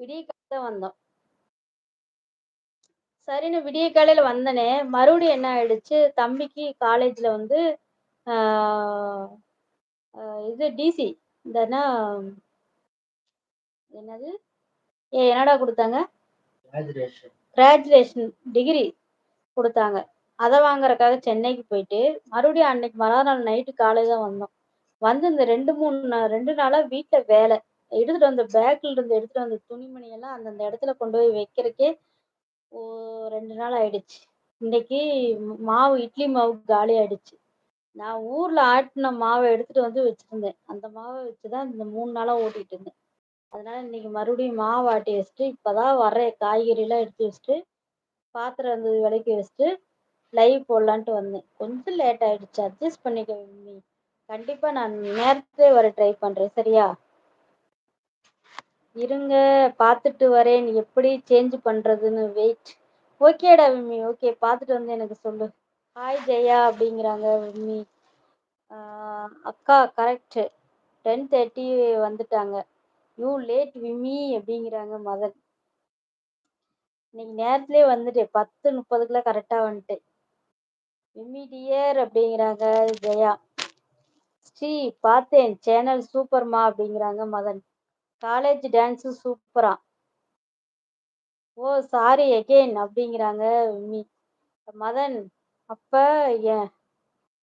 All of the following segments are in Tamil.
விடிய காலையில வந்தோம். சரின்னு விடிய காலையில வந்தனே, மறுபடியும் என்ன ஆயிடுச்சு, தம்பிக்கு காலேஜ்ல வந்து இது டிசி இந்த என்ன என்னது? ஏய் என்னடா குடுத்தாங்க? கிராஜுவேஷன். டிகிரி குடுத்தாங்க. அத வாங்குறதுக்காக சென்னைக்கு போயிட்டு, மறுபடியும் அன்னைக்கு மறாநாள் நைட்டு காலையில தான் வந்தோம். வந்து இந்த 2, 3 நா 2 நாளா வீட்ல வேல. எடுத்துட்டு வந்த பேக்ல இருந்து எடுத்துட்டு வந்த துணிமணி எல்லாம் அந்தந்த இடத்துல கொண்டு போய் வைக்கிறக்கே, ஓ 2 நாள் ஆயிடுச்சு. இன்னைக்கு மாவு இட்லி மாவு காலி ஆயிடுச்சு. நான் ஊர்ல ஆட்டின மாவை எடுத்துட்டு வந்து வச்சிருந்தேன். அந்த மாவை வச்சு தான் இந்த மூணு நாளா ஓட்டிட்டு இருந்தேன். அதனால இன்னைக்கு மறுபடியும் மாவு ஆட்டி வச்சுட்டு, இப்பதான் வர்றேன். காய்கறிலாம் எடுத்து வச்சுட்டு, பாத்திரம் இருந்தது விலைக்கு வச்சுட்டு, லைவ் போடலான்ட்டு வந்தேன். கொஞ்சம் லேட் ஆயிடுச்சு. அட்ஜஸ்ட் பண்ணிக்க கண்டிப்பா நான் நேரத்திலே வர ட்ரை பண்றேன். சரியா? இருங்க பார்த்துட்டு வரேன். எப்படி சேஞ்ச் பண்ணுறதுன்னு வெயிட். ஓகேடா விம்மி. ஓகே. பார்த்துட்டு வந்து எனக்கு சொல்லு. ஹாய் ஜெயா அப்படிங்கிறாங்க விம்மி. அக்கா கரெக்டு டென் தேர்ட்டி வந்துட்டாங்க. யூ லேட் விம்மி அப்படிங்கிறாங்க மதன். இன்னைக்கு நேரத்துலேயே வந்துட்டேன். 10:30க்குலாம் கரெக்டாக வந்துட்டேன். விம்மி டியர் அப்படிங்கிறாங்க ஜெயா. ஸ்ரீ பார்த்தேன். சேனல் சூப்பர்மா அப்படிங்கிறாங்க மதன். காலேஜ் டான்ஸ் சூப்பரா ஓ சாரி அகெயின் அப்படிங்கிறாங்க மி மதன் அப்ப ஏன்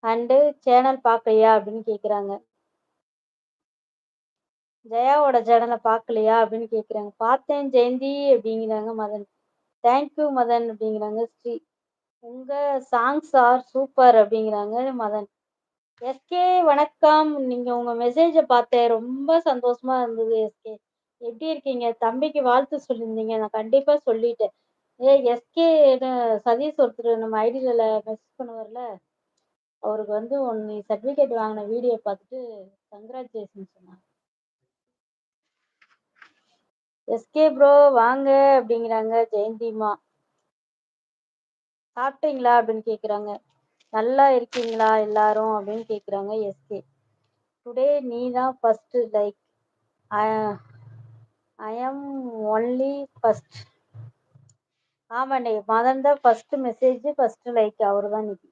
அண்டு சேனல் பார்க்கலையா அப்படின்னு கேக்குறாங்க. ஜெயாவோட சேனலை பார்க்கலையா அப்படின்னு கேக்குறாங்க. பார்த்தேன் ஜெயந்தி அப்படிங்கிறாங்க மதன். தேங்க்யூ மதன் அப்படிங்கிறாங்க ஸ்ரீ. உங்க சாங்ஸ் ஆர் சூப்பர் அப்படிங்கிறாங்க மதன். எஸ்கே வணக்கம். நீங்க உங்க மெசேஜ பார்த்தேன். ரொம்ப சந்தோஷமா இருந்தது எஸ்கே. எப்படி இருக்கீங்க? தம்பிக்கு வாழ்த்து சொல்லியிருந்தீங்க. நான் கண்டிப்பா சொல்லிட்டேன். ஏய் எஸ்கே சதீஷ் ஒருத்தர் நம்ம ஐடியில மெசேஜ் பண்ணுவார்ல, அவருக்கு வந்து உன் நீ சர்டிஃபிகேட் வீடியோ பார்த்துட்டு கங்க்ராச்சுலேஷன் சொன்னாங்க. எஸ்கே ப்ரோ வாங்க அப்படிங்கிறாங்க ஜெயந்திமா. சாப்பிட்டீங்களா அப்படின்னு கேக்குறாங்க. நல்லா இருக்கீங்களா எல்லாரும் அப்படின்னு கேக்குறாங்க எஸ்கே. டுடே நீ தான் first like I am only first. ஆமாண்டே Madan தான் ஃபர்ஸ்ட் மெசேஜ் ஃபர்ஸ்ட் லைக் அவர் தான் இன்னைக்கு.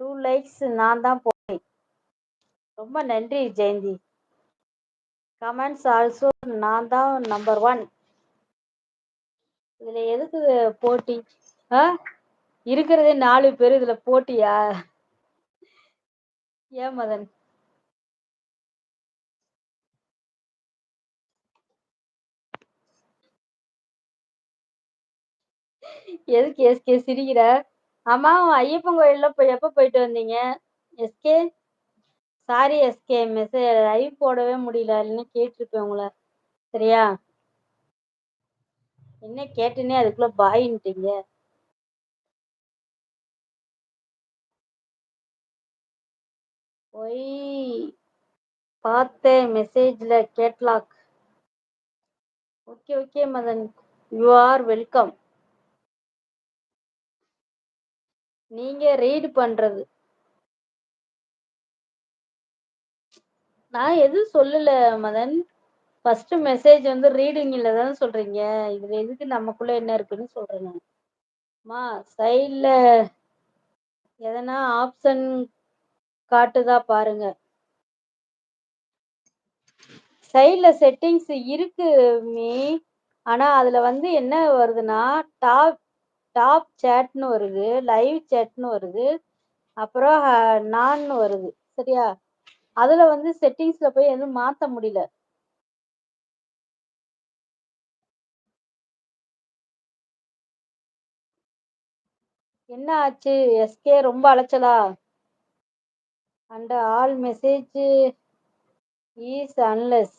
டூ லைக்ஸ் நான் தான் போட்டேன். ரொம்ப நன்றி ஜெயந்தி. கமெண்ட்ஸ் ஆல்சோ நான் தான் நம்பர் ஒன். இதுல எதுக்கு போட்டி? ஆ இருக்கிறதே நாலு பேர் இதுல போட்டியா? ஏன் மதன்? எதுக்கு எஸ்கே சிரிக்கிற? ஆமா ஐயப்பன் கோயில்ல போய் எப்ப போயிட்டு வந்தீங்க? SK sorry SK message live போடவே முடியல. இல்லைன்னு கேட்டிருப்பேன் உங்களை சரியா? என்ன கேட்டேனே அதுக்குள்ள பாயின்ட்டீங்க. ஒய் பார்த்தேன் மெசேஜ்ல catalogue. Okay okay Madan. You are welcome. நீங்க ரீட் பண்றது. நான் எதுவும் சொல்லல மதன். ஃபர்ஸ்ட் மெசேஜ் வந்து ரீடிங்ல தானே சொல்றீங்க. இதுல எதுக்கு நமக்குள்ள என்ன இருக்குன்னு சொல்றேன் நான். மா சைடுல எதனா ஆப்ஷன் காட்டுதா பாருங்க. சைடுல செட்டிங்ஸ் இருக்கு மீ. ஆனா அதுல வந்து என்ன வருதுன்னா டாப் டாப் சேட்னு வருது. லைவ் சேட்னு வருது. அப்புறம் நான்னு வருது. சரியா? அதுல வந்து செட்டிங்ஸ்ல போய் எதுவும் மாத்த முடியல. என்ன ஆச்சு? எஸ்கே ரொம்ப அலைச்சலா? And all message is unless